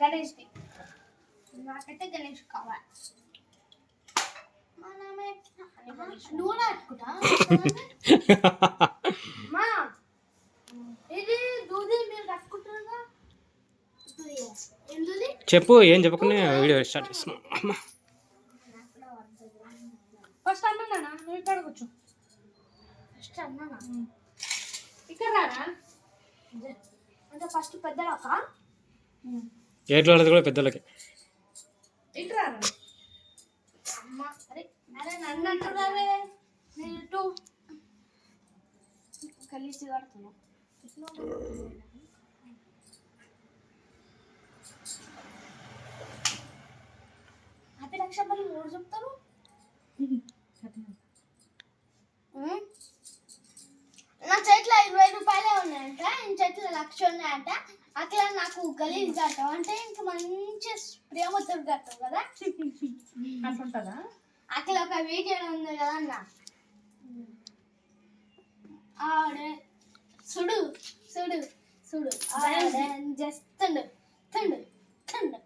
గణేష్ది. నాకైతే గణేష్ కావాలి. నువ్వు చెప్పు ఏం చెప్పకుండా వీడియో స్టార్ట్ చేస్తున్నాం. అమ్మా. ఫస్ట్ అన్నా నువ్వు ఇక్కడ కూర్చో. ఫస్ట్ అన్నానా ఇక్కడ రారా? అంటే ఫస్ట్ ఏట్లో వాళ్ళది కూడా పెద్దలకి. కలిసి అతి లక్ష మరి మూడు చెప్తారు? ఉమ్. నా చేతిలో ఇరవై రూపాయలే ఉన్నాయంట ఈ చేతిలో లక్ష ఉన్నాయంట. అట్లా నాకు గలీజ్ కట్టం అంటే ఇంకా మంచి ప్రేమతో కట్టం కదా. అట్లుంటుందా? అట్లా ఒక వీడియో ఉంది కదా అన్న. ఆడే సుడు సుడు సుడు. చేస్తుండు తుండు తుండు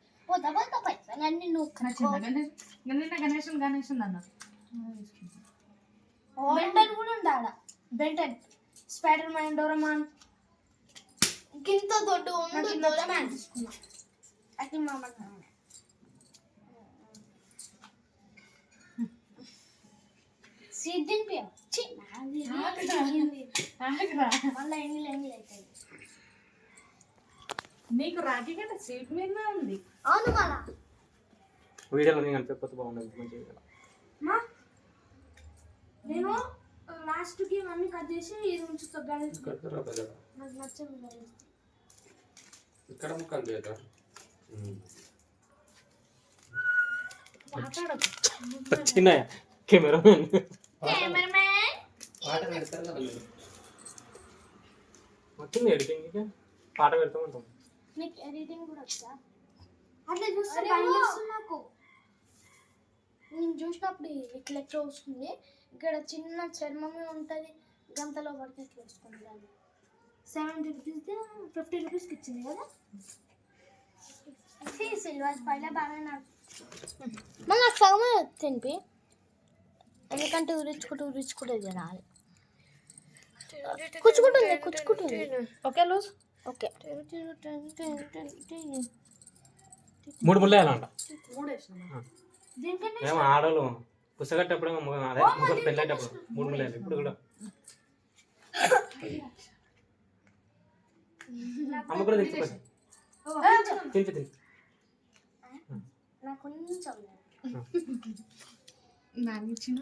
అన్ని నువ్వు నచ్చిందా? గణేష్ నిన్న గణేషన్ అన్న బెంటన్ కూడా ఉండాల? బెంటెన్. స్పైడర్ మ్యాన్ డోరమాన్ గింత దొడ్డు ఉండు తీసుకున్నా. అది మామ సీట్. ఆగరా. మళ్ళా ఎంగిల్ ఎంగిల్ అవుతాయి? నీకు రాఖీ కంటే సీట్ మీద ఉంది. అవును మళ్ళా వీడియోలో నేను కనిపించకపోతే బాగుండదు మంచిగా మా? నేను లాస్ట్ కి అన్ని కట్ చేసి ఇది ఉంచుతా గణేష్ నాకు నచ్చదు గణేష్ ఇక్కడ ముక్కలు చేయటం మాట్లాడదు చిన్న కెమెరా కెమెరామ్యాన్ పాట పెడతారు కదా మీరు వచ్చింది ఎడిటింగ్ పాట పెడతా ఉంటాం నీకు ఎడిటింగ్ కూడా వచ్చా అట్లా చూస్తే అరే భయం వా. వేస్తుంది నాకు నేను చూసినప్పుడు ఇట్లా ఎట్లా వస్తుంది? ఇక్కడ చిన్న చర్మమే ఉంటుంది. గంతలో పడితే ఇట్లా వస్తుంది దాన్ని సెవెంటీ రూపీస్ ఫిఫ్టీ రూపీస్కి ఇచ్చింది కదా? సిల్వర్ పైన బాగా నాకు మళ్ళీ నాకు సగమే తినిపి. ఎందుకంటే ఉరించుకుంటూ ఉరించుకుంటే తినాలి. కూర్చుకుంటుంది కూర్చుకుంటుంది ఓకే లూజ్ ఓకే. మూడు ముళ్ళు వేయాలంట. మూడు వేసిన ఏమో ఆడలు అదే ముగ్గురు పెళ్ళేటప్పుడు. మూడు వేయాలి ఇప్పుడు కూడా. అమ్మ కూడా నాకు చిన్న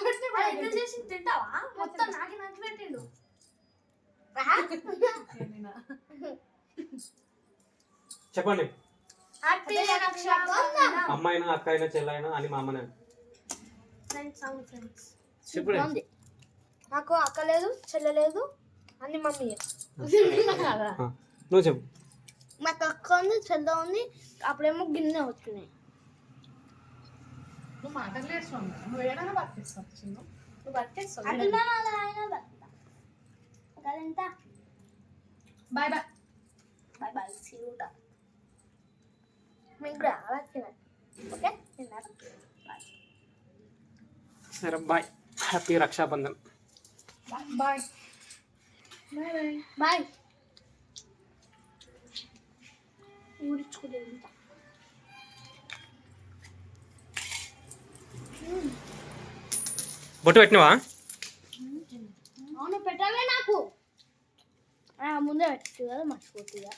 పెట్టి ఎట్లా చేసి తింటావా? మొత్తం నాకు నాకు పెట్టిండు. చెప్పండి. హ్యాపీ అమ్మాయినా అక్క అయినా చెల్లైనా అని మా అమ్మనే. చెప్పుడు. ఉంది నాకు అక్క లేదు చెల్లె లేదు అన్ని మమ్మీ నువ్వు చెప్పు. మాకు అక్క ఉంది చెల్లె ఉంది అప్పుడేమో గిన్నె వచ్చినాయి. నువ్వు నువ్వు నువ్వు బాయ్ బాయ్ బాయ్ బాయ్ సీరుట మీకు కూడా ఓకే తిన్నారు సరే bye happy Rakshabandhan bye bye bye బొట్టు పెట్టినవా? అవును పెట్టాలే నాకు. ముందే పెట్టు కదా మర్చిపోతుందా